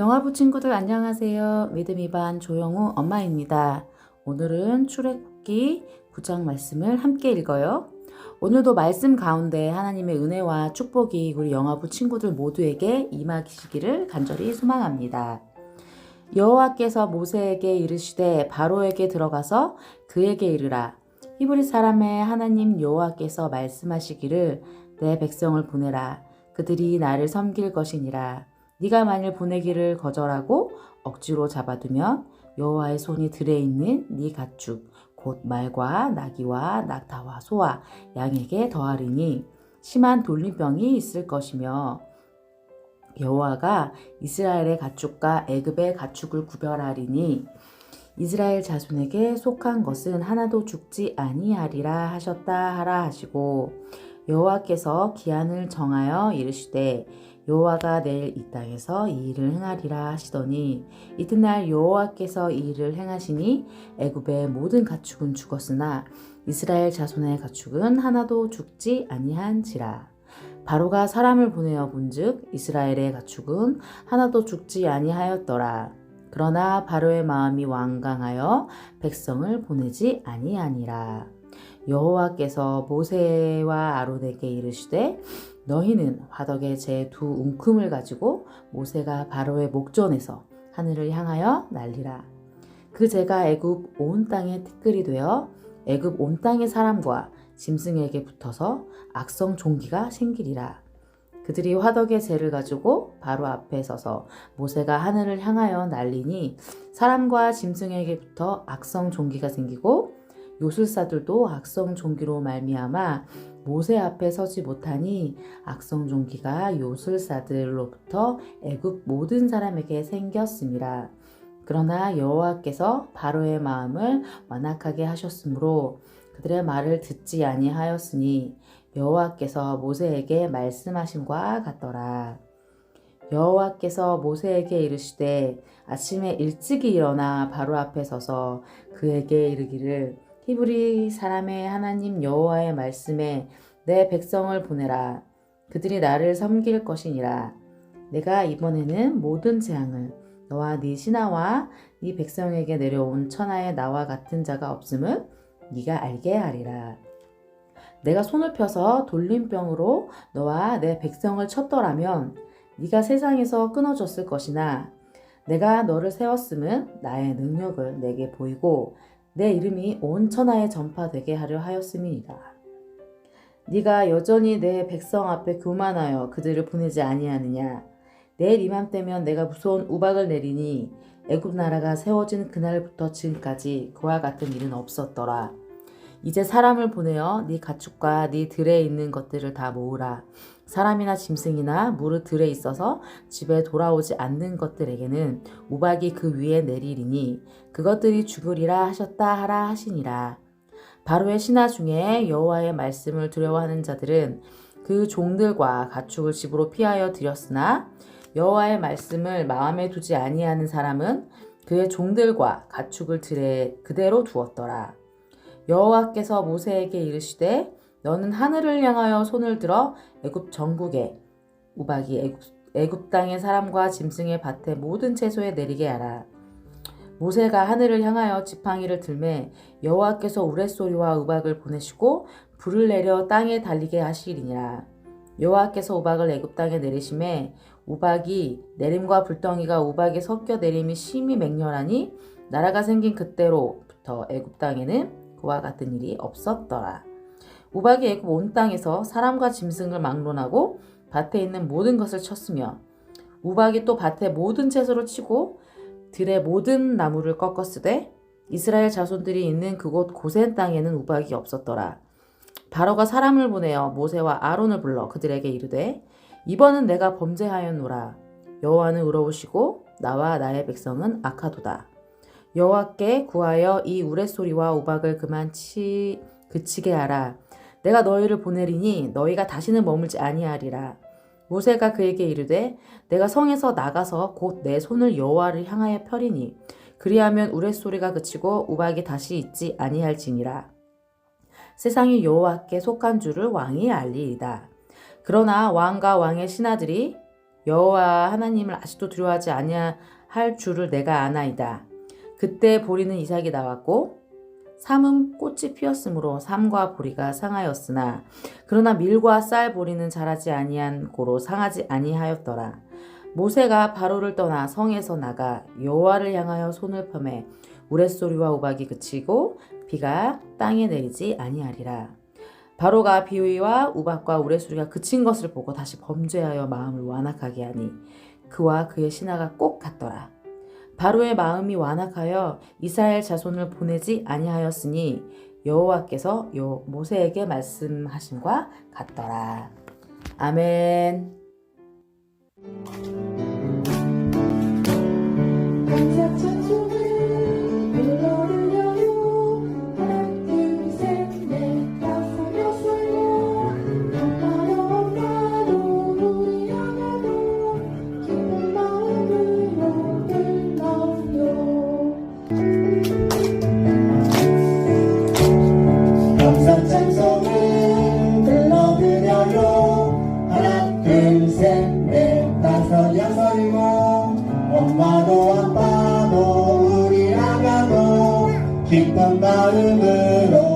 영화부 친구들 안녕하세요. 믿음이 반 조영우 엄마입니다. 오늘은 출애굽기 9장 말씀을 함께 읽어요. 오늘도 말씀 가운데 하나님의 은혜와 축복이 우리 영화부 친구들 모두에게 임하시기를 간절히 소망합니다. 여호와께서 모세에게 이르시되 바로에게 들어가서 그에게 이르라 히브리 사람의 하나님 여호와께서 말씀하시기를 내 백성을 보내라 그들이 나를 섬길 것이니라 네가 만일 보내기를 거절하고 억지로 잡아두면 여호와의 손이 들에 있는 네 가축 곧 말과 나귀와 낙타와 소와 양에게 더하리니 심한 돌림병이 있을 것이며 여호와가 이스라엘의 가축과 애굽의 가축을 구별하리니 이스라엘 자손에게 속한 것은 하나도 죽지 아니하리라 하셨다 하라 하시고 여호와께서 기한을 정하여 이르시되 여호와가 내일 이 땅에서 이 일을 행하리라 하시더니 이튿날 여호와께서 이 일을 행하시니 애굽의 모든 가축은 죽었으나 이스라엘 자손의 가축은 하나도 죽지 아니한지라. 바로가 사람을 보내어 본즉 이스라엘의 가축은 하나도 죽지 아니하였더라. 그러나 바로의 마음이 완강하여 백성을 보내지 아니하니라. 여호와께서 모세와 아론에게 이르시되 너희는 화덕에 제두 웅큼을 가지고 모세가 바로의 목전에서 하늘을 향하여 날리라. 그 제가 애굽 온 땅에 티끌이 되어 애굽 온 땅의 사람과 짐승에게 붙어서 악성 종기가 생기리라. 그들이 화덕의 재를 가지고 바로 앞에 서서 모세가 하늘을 향하여 날리니 사람과 짐승에게 붙어 악성 종기가 생기고 요술사들도 악성 종기로 말미암아 모세 앞에 서지 못하니 악성 종기가 요술사들로부터 애굽 모든 사람에게 생겼습니다. 그러나 여호와께서 바로의 마음을 완악하게 하셨으므로 그들의 말을 듣지 아니하였으니 여호와께서 모세에게 말씀하신과 같더라. 여호와께서 모세에게 이르시되 아침에 일찍이 일어나 바로 앞에 서서 그에게 이르기를 히브리 사람의 하나님 여호와의 말씀에 내 백성을 보내라. 그들이 나를 섬길 것이니라. 내가 이번에는 모든 재앙을 너와 네 신하와 네 백성에게 내려온 천하에 나와 같은 자가 없음을 네가 알게 하리라. 내가 손을 펴서 돌림병으로 너와 내 백성을 쳤더라면 네가 세상에서 끊어졌을 것이나 내가 너를 세웠음은 나의 능력을 내게 보이고 내 이름이 온 천하에 전파되게 하려 하였음이니라. 네가 여전히 내 백성 앞에 교만하여 그들을 보내지 아니하느냐? 내일 이맘때면 내가 무서운 우박을 내리니 애굽 나라가 세워진 그날부터 지금까지 그와 같은 일은 없었더라. 이제 사람을 보내어 네 가축과 네 들에 있는 것들을 다 모으라. 사람이나 짐승이나 무릇 들에 있어서 집에 돌아오지 않는 것들에게는 우박이 그 위에 내리리니 그것들이 죽으리라 하셨다 하라 하시니라. 바로의 신하 중에 여호와의 말씀을 두려워하는 자들은 그 종들과 가축을 집으로 피하여 들였으나 여호와의 말씀을 마음에 두지 아니하는 사람은 그의 종들과 가축을 들에 그대로 두었더라. 여호와께서 모세에게 이르시되 너는 하늘을 향하여 손을 들어 애굽 전국에 우박이 애굽, 애굽 땅의 사람과 짐승의 밭에 모든 채소에 내리게 하라. 모세가 하늘을 향하여 지팡이를 들매 여호와께서 우레소리와 우박을 보내시고 불을 내려 땅에 달리게 하시리니라. 여호와께서 우박을 애굽 땅에 내리심에 우박이 내림과 불덩이가 우박에 섞여 내림이 심히 맹렬하니 나라가 생긴 그때로부터 애굽 땅에는 그와 같은 일이 없었더라. 우박이 애굽 온 땅에서 사람과 짐승을 막론하고 밭에 있는 모든 것을 쳤으며 우박이 또 밭에 모든 채소를 치고 들의 모든 나무를 꺾었으되 이스라엘 자손들이 있는 그곳 고센 땅에는 우박이 없었더라. 바로가 사람을 보내어 모세와 아론을 불러 그들에게 이르되 이번은 내가 범죄하였노라. 여호와는 의로우시고 나와 나의 백성은 악하도다. 여호와께 구하여 이 우레소리와 우박을 그만 치 그치게 하라. 내가 너희를 보내리니 너희가 다시는 머물지 아니하리라. 모세가 그에게 이르되 내가 성에서 나가서 곧 내 손을 여호와를 향하여 펴리니 그리하면 우레소리가 그치고 우박이 다시 있지 아니할지니라. 세상이 여호와께 속한 줄을 왕이 알리이다. 그러나 왕과 왕의 신하들이 여호와 하나님을 아직도 두려워하지 아니할 줄을 내가 아나이다. 그때 보리는 이삭이 나왔고 삼은 꽃이 피었으므로 삼과 보리가 상하였으나 그러나 밀과 쌀 보리는 자라지 아니한 고로 상하지 아니하였더라. 모세가 바로를 떠나 성에서 나가 여호와를 향하여 손을 펴매 우레소리와 우박이 그치고 비가 땅에 내리지 아니하리라. 바로가 비위와 우박과 우레소리가 그친 것을 보고 다시 범죄하여 마음을 완악하게 하니 그와 그의 신하가 꼭 같더라. 바로의 마음이 완악하여 이스라엘 자손을 보내지 아니하였으니 여호와께서 요 모세에게 말씀하심과 같더라. 아멘. 아빠도 우리